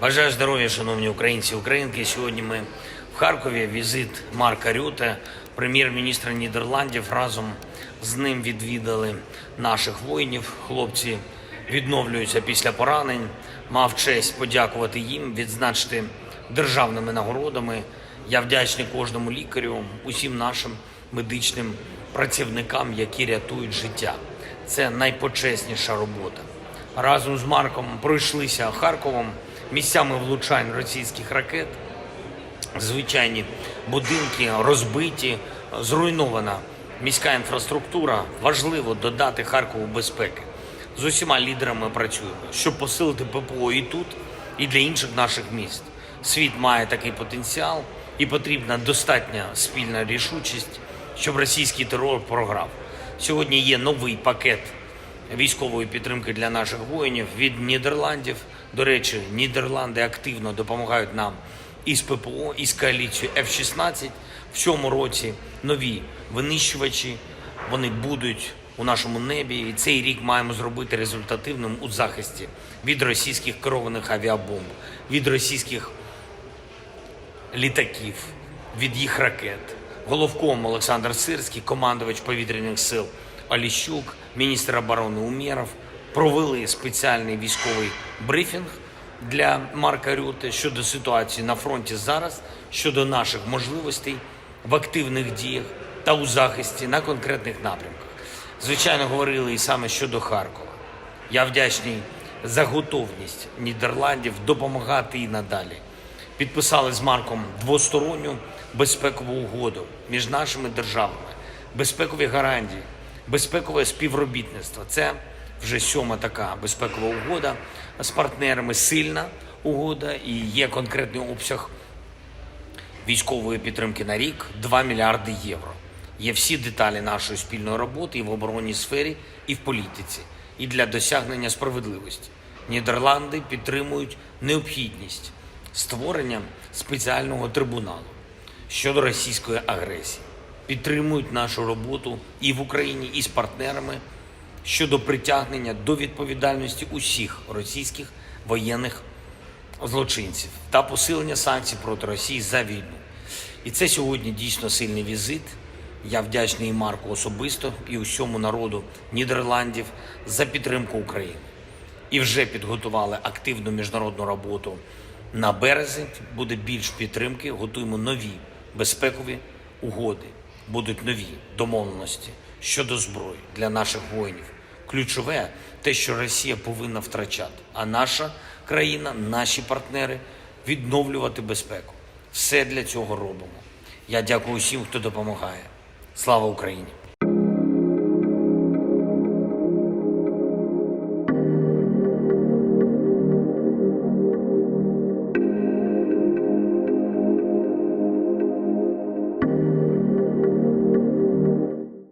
Бажаю здоров'я, шановні українці і українки. Сьогодні ми в Харкові. Візит Марка Рюте, прем'єр-міністра Нідерландів. Разом з ним відвідали наших воїнів. Хлопці відновлюються після поранень. Мав честь подякувати їм, відзначити державними нагородами. Я вдячний кожному лікарю, усім нашим медичним працівникам, які рятують життя. Це найпочесніша робота. Разом з Марком пройшлися Харковом місцями влучань російських ракет. Звичайні будинки розбиті, зруйнована міська інфраструктура. Важливо додати Харкову безпеки. З усіма лідерами працюємо, щоб посилити ППО і тут, і для інших наших міст. Світ має такий потенціал, і потрібна достатня спільна рішучість, щоб російський терор програв. Сьогодні є новий пакет військової підтримки для наших воїнів від Нідерландів. До речі, Нідерланди активно допомагають нам із ППО, із коаліцією F-16. В цьому році нові винищувачі вони будуть у нашому небі. І цей рік маємо зробити результативним у захисті від російських керованих авіабомб, від російських літаків, від їх ракет. Головком Олександр Сирський, командувач повітряних сил Аліщук, міністр оборони Умєров провели спеціальний військовий брифінг для Марка Рюте щодо ситуації на фронті зараз, щодо наших можливостей в активних діях та у захисті на конкретних напрямках. Звичайно, говорили і саме щодо Харкова. Я вдячний за готовність Нідерландів допомагати і надалі. Підписали з Марком двосторонню безпекову угоду між нашими державами, безпекові гарантії, безпекове співробітництво. Це вже сьома така безпекова угода з партнерами. Сильна угода і є конкретний обсяг військової підтримки на рік 2 мільярди євро. Є всі деталі нашої спільної роботи і в оборонній сфері, і в політиці, і для досягнення справедливості. Нідерланди підтримують необхідність створення спеціального трибуналу щодо російської агресії, підтримують нашу роботу і в Україні, і з партнерами щодо притягнення до відповідальності усіх російських воєнних злочинців та посилення санкцій проти Росії за війну. І це сьогодні дійсно сильний візит. Я вдячний Марку особисто і усьому народу Нідерландів за підтримку України. І вже підготували активну міжнародну роботу на березень. Буде більш підтримки. Готуємо нові безпекові угоди. Будуть нові домовленості щодо зброї для наших воїнів. Ключове те, що Росія повинна втрачати, а наша країна, наші партнери відновлювати безпеку. Все для цього робимо. Я дякую усім, хто допомагає. Слава Україні!